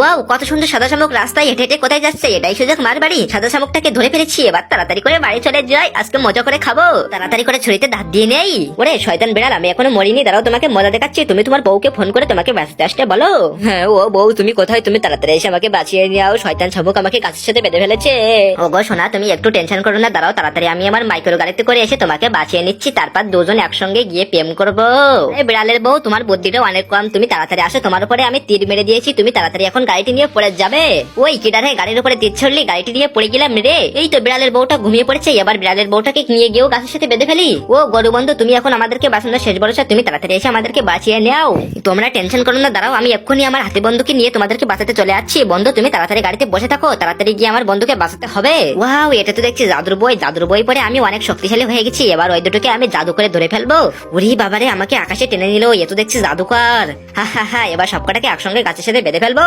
Wow, কত সুন্দর সাদা শামুক রাস্তায় হেঁটে হেঁটে কোথায় যাচ্ছে? এটাই সুযোগ মার বাড়ি। সাদা শামুকটাকে ধরে ফেলেছি, এবার তাড়াতাড়ি করে বাড়ি চলে যাই। আজকে মজা করে খাব। তাড়াতাড়ি করে ছুরিতে দাঁত দিয়ে নেই। ওরে, শয়তান বেড়াল, আমি এখনও মরিনি। দাঁড়াও, তোমাকে মজা দেখাচ্ছি। তুমি তোমার বউকে ফোন করে তোমাকে বাঁচতে আসতে বলো। হ্যাঁ ও বউ, তুমি কোথায়? তুমি তাড়াতাড়ি এসে আমাকে বাঁচিয়ে নিও শয়তান শামুক আমাকে গাছের সাথে বেঁধে ফেলেছে। ও গো সোনা, তুমি একটু টেনশন করো না। দাঁড়াও, তাড়াতাড়ি আমি আমার মাইক্রো গাড়িতে করে এসে তোমাকে বাঁচিয়ে নিচ্ছি। তারপর দুজন একসঙ্গে গিয়ে প্রেম করব। বিড়ালের বউ, তোমার বুদ্ধিটা অনেক কম। তুমি তাড়াতাড়ি আসো, তোমার উপরে আমি তীর মেরে দিয়েছি। তুমি তাড়াতাড়ি এখন গাড়িটি নিয়ে পড়ে যাবে। ওই কিডারে গাড়ির উপরে ছড়লি, গাড়িটি নিয়ে পড়ে গেলাম রে। এই তো বিড়ালের বউটা ঘুমিয়ে পড়েছে, এবার বিড়ালের বউটাকে নিয়ে গিয়েও গাছের সাথে বেঁধে ফেলি। ও গরু বন্ধু, তুমি এখন আমাদেরকে বাঁচানোর শেষ ভরসা, তুমি তাড়াতাড়ি এসে আমাদেরকে বাঁচিয়ে নাও। তোমরা টেনশন করো না, দাঁড়াও, আমি এক্ষুনি আমার হাতে বন্ধুকে নিয়ে তোমাদেরকে বাঁচাতে চলে যাচ্ছি বন্ধু, তুমি তাড়াতাড়ি গাড়িতে বসে থাকো, তাড়াতাড়ি গিয়ে আমার বন্ধুকে বাঁচাতে হবে। ওয়াও, এটা তো দেখছি জাদুর বই জাদুর বই পরে আমি অনেক শক্তিশালী হয়ে গেছি, এবার ওই দুটোকে আমি জাদু করে ধরে ফেলব। উরি বাবারে, আমাকে আকাশে টেনে নিল, এ তো দেখছি জাদুকর। হা হা হা, এবার সবকটাকে একসঙ্গে গাছের সাথে বেঁধে ফেলব।